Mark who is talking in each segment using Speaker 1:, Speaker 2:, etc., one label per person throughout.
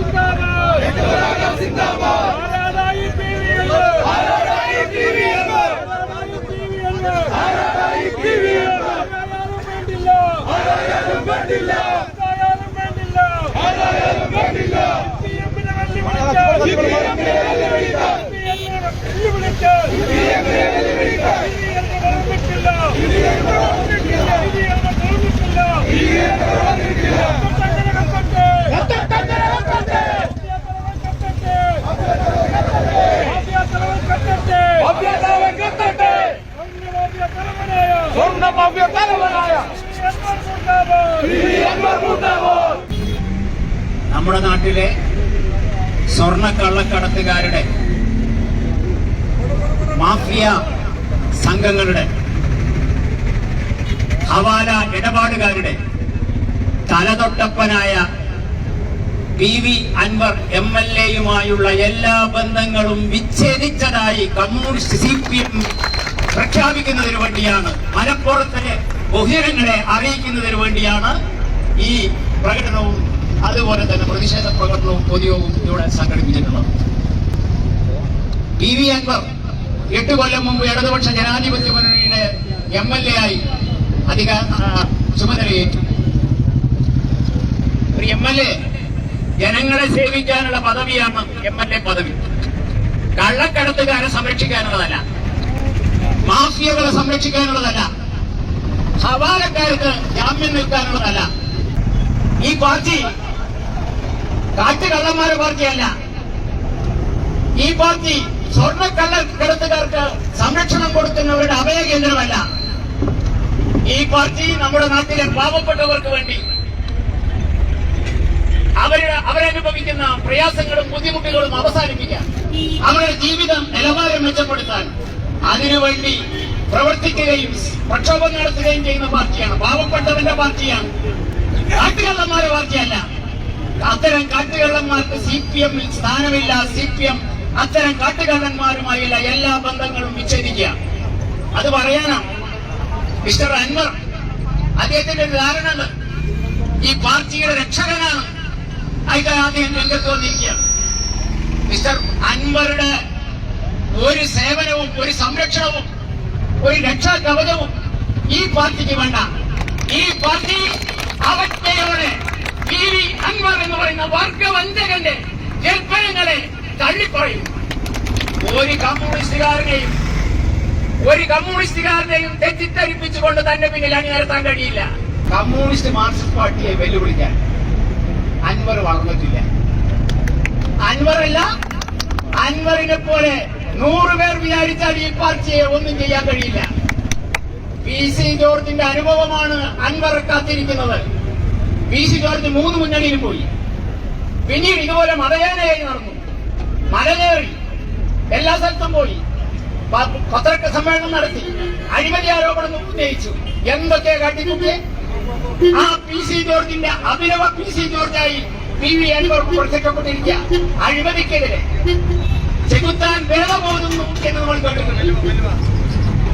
Speaker 1: जिंदाबाद
Speaker 2: നമ്മുടെ നാട്ടിലെ സ്വർണ കള്ളക്കടത്തുകാരുടെ മാഫിയ സംഘങ്ങളുടെ ഹവാല ഇടപാടുകാരുടെ തലതൊട്ടപ്പനായ P V Anvar M L എയുമായുള്ള എല്ലാ ബന്ധങ്ങളും വിച്ഛേദിച്ചതായി കമ്മ്യൂണിസ്റ്റ് സി പി എം പ്രഖ്യാപിക്കുന്നതിന് വേണ്ടിയാണ് മലപ്പുറത്തെ ബഹിരങ്ങളെ അറിയിക്കുന്നതിന് വേണ്ടിയാണ് ഈ പ്രകടനവും അതുപോലെ തന്നെ പ്രതിഷേധ പ്രകടനവും പൊതുയോഗവും ഇവിടെ സംഘടിപ്പിച്ചിട്ടുള്ളത് പി വി അക്ബർ എട്ട് കൊല്ലം മുമ്പ് ഇടതുപക്ഷ ജനാധിപത്യ മുന്നണിയുടെ എം എൽ എ ആയി അധിക ചുമതലയേറ്റു. ഒരു എം എൽ എ ജനങ്ങളെ സേവിക്കാനുള്ള പദവിയാണ് എം എൽ എ പദവി. കള്ളക്കടത്തുകാരെ സംരക്ഷിക്കാനുള്ളതല്ല. മാഫിയകളെ സംരക്ഷിക്കാനുള്ളതല്ല. ഹവാലക്കാർക്ക് ജാമ്യം നിൽക്കാനുള്ളതല്ല. ഈ പാർട്ടി കാട്ടുകള്ളന്മാരുടെ പാർട്ടിയല്ല. ഈ പാർട്ടി സ്വർണ കിടത്തുകാർക്ക് സംരക്ഷണം കൊടുക്കുന്നവരുടെ അഭയ കേന്ദ്രമല്ല. ഈ പാർട്ടി നമ്മുടെ നാട്ടിലെ പാവപ്പെട്ടവർക്ക് വേണ്ടി അവരുടെ അവരനുഭവിക്കുന്ന പ്രയാസങ്ങളും ബുദ്ധിമുട്ടുകളും അവസാനിപ്പിക്കാൻ അവരുടെ ജീവിതം നിലവാരം മെച്ചപ്പെടുത്താൻ അതിനുവേണ്ടി പ്രവർത്തിക്കുകയും പ്രക്ഷോഭം നടത്തുകയും ചെയ്യുന്ന പാർട്ടിയാണ്. പാവപ്പെട്ടവന്റെ പാർട്ടിയാണ്. കാട്ടുകള്ളന്മാരുടെ പാർട്ടിയല്ല. അത്തരം കാട്ടുകള്ളന്മാർക്ക് സി പി എമ്മിൽ സ്ഥാനമില്ല. സി പി എം അത്തരം കാട്ടുകള്ളന്മാരുമായുള്ള എല്ലാ ബന്ധങ്ങളും വിച്ഛേദിക്കുക. അത് പറയാനാണ് മിസ്റ്റർ അൻവർ അദ്ദേഹത്തിന്റെ ധാരണ ഈ പാർട്ടിയുടെ രക്ഷകനാണ്. അയക്കാൻ അദ്ദേഹം രംഗത്ത് വന്നിരിക്കുകയാണ് മിസ്റ്റർ അൻവറുടെ ഒരു സേവനവും ഒരു സംരക്ഷണവും ഒരു രക്ഷാ കവചവും ഈ പാർട്ടിക്ക് വേണ്ട. ഈ പാർട്ടി അവജ്ഞയോടെ പി വി അൻവർ എന്ന് പറയുന്ന വർഗവഞ്ചകന്റെ ജൽപ്പനങ്ങളെ തള്ളിപ്പറയും. ഒരു കമ്മ്യൂണിസ്റ്റുകാരനെയും ഒരു കമ്മ്യൂണിസ്റ്റുകാരനെയും തെറ്റിദ്ധരിപ്പിച്ചുകൊണ്ട് തന്നെ പിന്നിൽ അണിനിരത്താൻ കഴിയില്ല. കമ്മ്യൂണിസ്റ്റ് മാർക്സിസ്റ്റ് പാർട്ടിയെ വെല്ലുവിളിക്കാൻ അൻവർ വളർന്നിട്ടില്ല അൻവറല്ല അൻവറിനെ പോലെ നൂറ് പേർ വിചാരിച്ചാൽ ഈ പാർട്ടിയെ ഒന്നും ചെയ്യാൻ കഴിയില്ല. പി സി ജോർജിന്റെ അനുഭവമാണ് അൻവർ കാത്തിരിക്കുന്നത്. പി സി മൂന്ന് മുന്നണിയിൽ പോയി. പിന്നീട് ഇതുപോലെ മലയാനയായി നടന്നു. മലകേറി എല്ലാ സ്ഥലത്തും പോയി. പത്രക്ക സമ്മേളനം നടത്തി. അഴിമതി ആരോപണം ഉന്നയിച്ചു. എന്തൊക്കെ കാട്ടിക്കൂട്ടിയെ ആ പി സി ജോർജിന്റെ അഭിനവ പി സി ജോർജായി പി വി അൻവർ പ്രത്യക്ഷപ്പെട്ടിരിക്കുക. അഴിമതിക്കെതിരെ. ചെകുത്താൻ വേദമോതുന്നു എന്ന് നമ്മൾ കേട്ടിട്ടുണ്ടല്ലോ.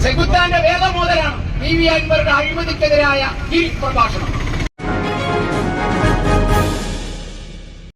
Speaker 2: ചെകുത്താന്റെ വേദമോദനാണ് പി വി അൻവറുടെ അഴിമതിക്കെതിരായ ഈ പ്രഭാഷണം.